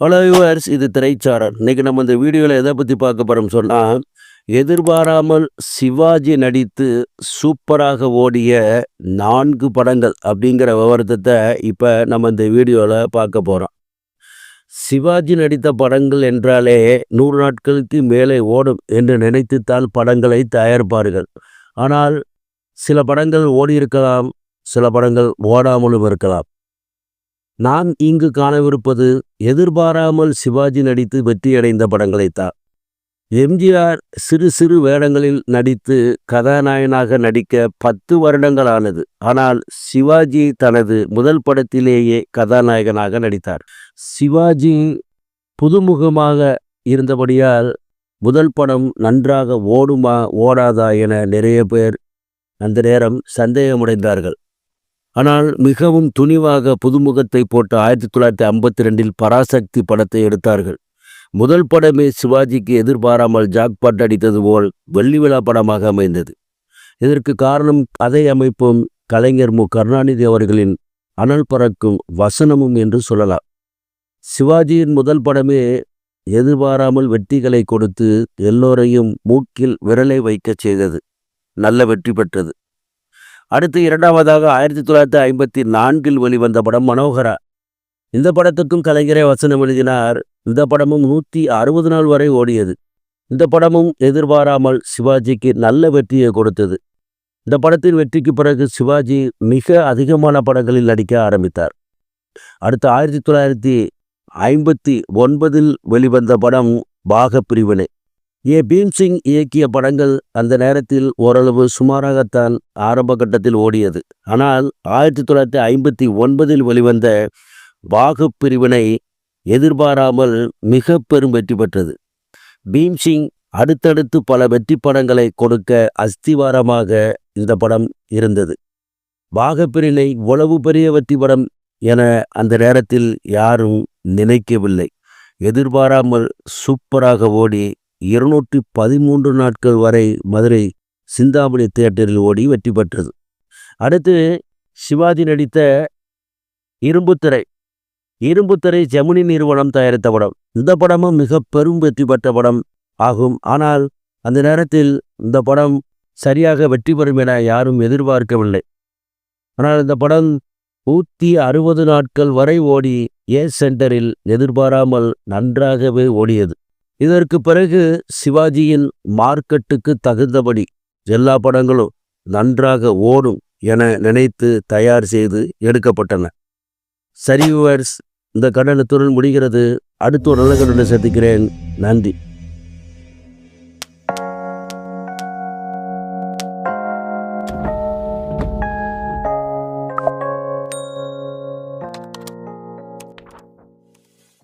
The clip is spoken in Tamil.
ஹலோ யூவர்ஸ் இது திரைச்சாரர் இன்னைக்கு நம்ம இந்த வீடியோவில் எதை பற்றி பார்க்க போகிறோம் சொன்னால் எதிர்பாராமல் சிவாஜி நடித்து சூப்பராக ஓடிய நான்கு படங்கள் அப்படிங்கிற விவரத்தை இப்போ நம்ம இந்த வீடியோவில் பார்க்க போகிறோம் சிவாஜி நடித்த படங்கள் என்றாலே நூறு நாட்களுக்கு மேலே ஓடும் என்று நினைத்துத்தான் படங்களை தயாரிப்பார்கள். ஆனால் சில படங்கள் ஓடியிருக்கலாம் சில படங்கள் ஓடாமலும் இருக்கலாம். நான் இங்கு காணவிருப்பது எதிர்பாராமல் சிவாஜி நடித்து வெற்றியடைந்த படங்களைத்தான் எம்ஜிஆர் சிறு சிறு வேடங்களில் நடித்து கதாநாயகனாக நடிக்க பத்து வருடங்கள் ஆனது ஆனால் சிவாஜி தனது முதல் படத்திலேயே கதாநாயகனாக நடித்தார். சிவாஜி புதுமுகமாக இருந்தபடியால் முதல் படம் நன்றாக ஓடுமா ஓடாதா என நிறைய பேர் அந்த நேரம் சந்தேகமடைந்தார்கள். ஆனால் மிகவும் துணிவாக புதுமுகத்தை போட்டு ஆயிரத்தி தொள்ளாயிரத்தி ஐம்பத்தி ரெண்டில் பராசக்தி படத்தை எடுத்தார்கள். முதல் படமே சிவாஜிக்கு எதிர்பாராமல் ஜாக்பாட் அடித்தது போல் வெள்ளி விழா படமாக அமைந்தது. இதற்கு காரணம் கதை அமைப்பும் கலைஞர் மு. கருணாநிதி அவர்களின் அனல் பறக்கும் வசனமும் என்று சொல்லலாம். சிவாஜியின் முதல் படமே எதிர்பாராமல் வெற்றிகளை கொடுத்து எல்லோரையும் மூக்கில் விரலை வைக்கச் செய்தது. நல்ல வெற்றி பெற்றது. அடுத்து இரண்டாவதாக ஆயிரத்தி தொள்ளாயிரத்தி ஐம்பத்தி நான்கில் வெளிவந்த படம் மனோகரா. இந்த படத்துக்கும் கலைஞரே வசனம் எழுதினார். இந்த படமும் நூற்றி அறுபது நாள் வரை ஓடியது. இந்த படமும் எதிர்பாராமல் சிவாஜிக்கு நல்ல வெற்றியை கொடுத்தது. இந்த படத்தின் வெற்றிக்கு பிறகு சிவாஜி மிக அதிகமான படங்களில் நடிக்க ஆரம்பித்தார். அடுத்து ஆயிரத்தி தொள்ளாயிரத்தி ஐம்பத்தி ஒன்பதில் வெளிவந்த படம் பாக பிரிவினை ஏ பீம்சிங் இயக்கிய படங்கள் அந்த நேரத்தில் ஓரளவு சுமாராகத்தான் ஆரம்ப கட்டத்தில் ஓடியது. ஆனால் ஆயிரத்தி தொள்ளாயிரத்தி ஐம்பத்தி ஒன்பதில் வெளிவந்த பாகு பிரிவினை எதிர்பாராமல் மிக பெரும் வெற்றி பெற்றது. பீம்சிங் அடுத்தடுத்து பல வெற்றி படங்களை கொடுக்க அஸ்திவாரமாக இந்த படம் இருந்தது. பாகப்பிரினை இவ்வளவு பெரிய வெற்றி படம் என அந்த நேரத்தில் யாரும் நினைக்கவில்லை. எதிர்பாராமல் சூப்பராக ஓடி இருநூற்றி பதிமூன்று நாட்கள் வரை மதுரை சிந்தாமணி தியேட்டரில் ஓடி வெற்றி பெற்றது. அடுத்து சிவாஜி நடித்த இரும்புத்திரை. இரும்புத்திரை ஜெமினி நிறுவனம் தயாரித்த படம். இந்த படமும் மிக பெரும் வெற்றி பெற்ற படம் ஆகும். ஆனால் அந்த நேரத்தில் இந்த படம் சரியாக வெற்றி பெறும் என யாரும் எதிர்பார்க்கவில்லை. ஆனால் இந்த படம் நூற்றி அறுபது நாட்கள் வரை ஓடி ஏ சென்டரில் எதிர்பாராமல் நன்றாகவே ஓடியது. இதற்கு பிறகு சிவாஜியின் மார்க்கெட்டுக்கு தகுந்தபடி எல்லா படங்களும் நன்றாக ஓடும் என நினைத்து தயார் செய்து எடுக்கப்பட்டன. சரி இந்த கடனத்துடன் முடிகிறது. அடுத்த ஒரு நல்ல கடனை சந்திக்கிறேன். நன்றி.